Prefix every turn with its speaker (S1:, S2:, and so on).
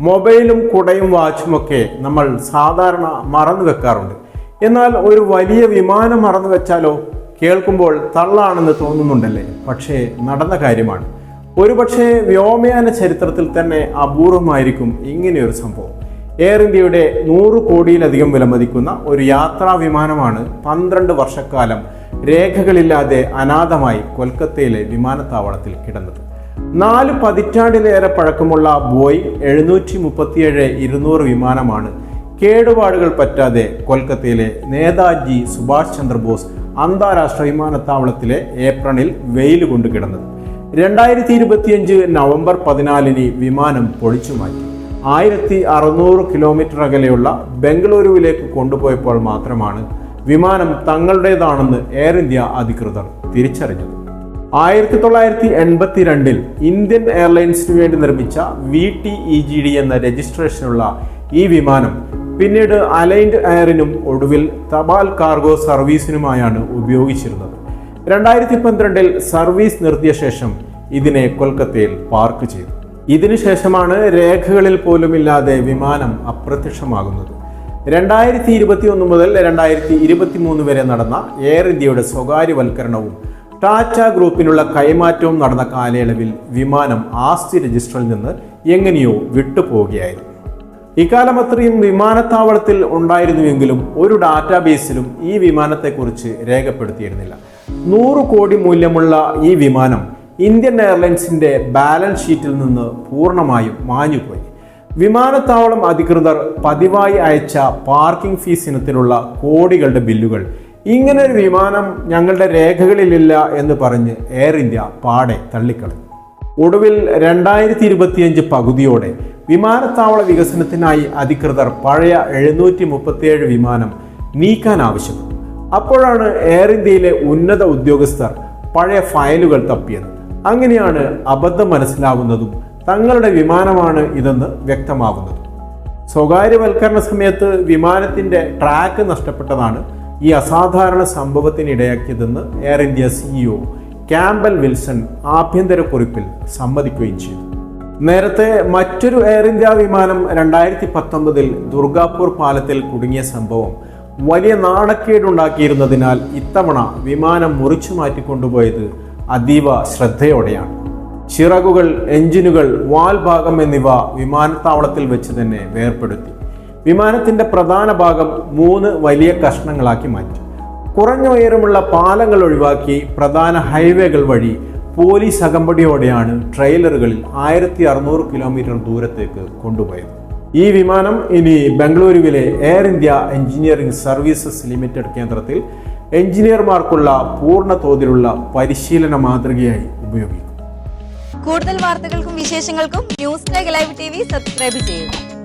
S1: മൊബൈലും കുടയും വാച്ചുമൊക്കെ നമ്മൾ സാധാരണ മറന്നു വെക്കാറുണ്ട്. എന്നാൽ ഒരു വലിയ വിമാനം മറന്നു വെച്ചാലോ? കേൾക്കുമ്പോൾ തള്ളാണെന്ന് തോന്നുന്നുണ്ടല്ലേ? പക്ഷേ നടന്ന കാര്യമാണ്. ഒരുപക്ഷെ വ്യോമയാന ചരിത്രത്തിൽ തന്നെ അപൂർവമായിരിക്കും ഇങ്ങനെയൊരു സംഭവം. എയർ ഇന്ത്യയുടെ നൂറ് കോടിയിലധികം വിലമതിക്കുന്ന ഒരു യാത്രാ വിമാനമാണ് പന്ത്രണ്ട് വർഷക്കാലം രേഖകളില്ലാതെ അനാഥമായി കൊൽക്കത്തയിലെ വിമാനത്താവളത്തിൽ കിടന്നത്. നാല് പതിറ്റാണ്ടിലേറെ പഴക്കമുള്ള ബോയിങ് എഴുന്നൂറ്റി മുപ്പത്തിയേഴ് ഇരുന്നൂറ് വിമാനമാണ് കേടുപാടുകൾ പറ്റാതെ കൊൽക്കത്തയിലെ നേതാജി സുഭാഷ് ചന്ദ്രബോസ് അന്താരാഷ്ട്ര വിമാനത്താവളത്തിലെ ഏപ്രിലിൽ വെയിൽ കൊണ്ട് കിടന്നത്. രണ്ടായിരത്തി ഇരുപത്തിയഞ്ച് നവംബർ പതിനാലിന് വിമാനം പൊളിച്ചു മാറ്റി. ആയിരത്തി അറുന്നൂറ് കിലോമീറ്റർ അകലെയുള്ള ബംഗളൂരുവിലേക്ക് കൊണ്ടുപോയപ്പോൾ മാത്രമാണ് വിമാനം തങ്ങളുടേതാണെന്ന് എയർ ഇന്ത്യ അധികൃതർ തിരിച്ചറിഞ്ഞത്. ആയിരത്തി തൊള്ളായിരത്തി എൺപത്തി രണ്ടിൽ ഇന്ത്യൻ എയർലൈൻസിനു വേണ്ടി നിർമ്മിച്ച V T E G D എന്ന രജിസ്ട്രേഷനുള്ള ഈ വിമാനം പിന്നീട് അലൈൻഡ് എയറിനും ഒടുവിൽ തപാൽ കാർഗോ സർവീസിനുമായാണ് ഉപയോഗിച്ചിരുന്നത്. രണ്ടായിരത്തി പന്ത്രണ്ടിൽ സർവീസ് നിർത്തിയ ശേഷം ഇതിനെ കൊൽക്കത്തയിൽ പാർക്ക് ചെയ്തു. ഇതിനുശേഷമാണ് രേഖകളിൽ പോലുമില്ലാതെ വിമാനം അപ്രത്യക്ഷമാകുന്നത്. രണ്ടായിരത്തി ഇരുപത്തി ഒന്ന് മുതൽ രണ്ടായിരത്തി ഇരുപത്തി മൂന്ന് വരെ നടന്ന എയർ ഇന്ത്യയുടെ സ്വകാര്യവൽക്കരണവും ടാറ്റ ഗ്രൂപ്പിനുള്ള കൈമാറ്റവും നടന്ന കാലയളവിൽ വിമാനം ആസ്തി രജിസ്റ്ററിൽ നിന്ന് എങ്ങനെയോ വിട്ടുപോവുകയായിരുന്നു. ഇക്കാലം അത്രയും വിമാനത്താവളത്തിൽ ഉണ്ടായിരുന്നുവെങ്കിലും ഒരു ഡാറ്റാബേസിലും ഈ വിമാനത്തെക്കുറിച്ച് രേഖപ്പെടുത്തിയിരുന്നില്ല. നൂറ് കോടി മൂല്യമുള്ള ഈ വിമാനം ഇന്ത്യൻ എയർലൈൻസിന്റെ ബാലൻസ് ഷീറ്റിൽ നിന്ന് പൂർണമായും മാഞ്ഞുപോയി. വിമാനത്താവളം അധികൃതർ പതിവായി അയച്ച പാർക്കിംഗ് ഫീസ് ഇനത്തിലുള്ള കോടികളുടെ ബില്ലുകൾ ഇങ്ങനെ ഒരു വിമാനം ഞങ്ങളുടെ രേഖകളിലില്ല എന്ന് പറഞ്ഞ് എയർ ഇന്ത്യ പാടെ തള്ളിക്കളഞ്ഞു. ഒടുവിൽ രണ്ടായിരത്തി ഇരുപത്തിയഞ്ച് പകുതിയോടെ വിമാനത്താവള വികസനത്തിനായി അധികൃതർ പഴയ എഴുന്നൂറ്റി മുപ്പത്തിയേഴ് വിമാനം നീക്കാൻ ആവശ്യപ്പെട്ടു. അപ്പോഴാണ് എയർ ഇന്ത്യയിലെ ഉന്നത ഉദ്യോഗസ്ഥർ പഴയ ഫയലുകൾ തപ്പിയത്. അങ്ങനെയാണ് അബദ്ധം മനസ്സിലാവുന്നതും തങ്ങളുടെ വിമാനമാണ് ഇതെന്ന് വ്യക്തമാവുന്നതും. സ്വകാര്യവൽക്കരണ സമയത്ത് വിമാനത്തിന്റെ ട്രാക്ക് നഷ്ടപ്പെട്ടതാണ് ഈ അസാധാരണ സംഭവത്തിന് ഇടയാക്കിയതെന്ന് Air India CEO Campbell Wilson ആഭ്യന്തര കുറിപ്പിൽ സമ്മതിക്കുകയും ചെയ്തു. നേരത്തെ മറ്റൊരു എയർ ഇന്ത്യ വിമാനം രണ്ടായിരത്തി പത്തൊമ്പതിൽ ദുർഗാപൂർ പാലത്തിൽ കുടുങ്ങിയ സംഭവം വലിയ നാണക്കേടുണ്ടാക്കിയിരുന്നതിനാൽ ഇത്തവണ വിമാനം മുറിച്ചു മാറ്റിക്കൊണ്ടുപോയത് അതീവ ശ്രദ്ധയോടെയാണ്. ചിറകുകൾ എഞ്ചിനുകൾ വാൽ ഭാഗം എന്നിവ വിമാനത്താവളത്തിൽ വെച്ച് തന്നെ വേർപെടുത്തി വിമാനത്തിന്റെ പ്രധാന ഭാഗം മൂന്ന് വലിയ കഷ്ണങ്ങളാക്കി മാറ്റി. കുറഞ്ഞ ഉയരമുള്ള പാലങ്ങൾ ഒഴിവാക്കി പ്രധാന ഹൈവേകൾ വഴി പോലീസ് അകമ്പടിയോടെയാണ് ട്രെയിലറുകളിൽ ആയിരത്തി അറുന്നൂറ് കിലോമീറ്റർ ദൂരത്തേക്ക് കൊണ്ടുപോയത്. ഈ വിമാനം ഇനി ബംഗളൂരുവിലെ Air India engineering services limited കേന്ദ്രത്തിൽ എഞ്ചിനീയർമാർക്കുള്ള പൂർണ തോതിലുള്ള പരിശീലന മാതൃകയായി ഉപയോഗിക്കും.
S2: കൂടുതൽ വാർത്തകൾക്കും വിശേഷങ്ങൾക്കും ന്യൂസ് ലൈവ് സബ്സ്ക്രൈബ് ചെയ്യുക.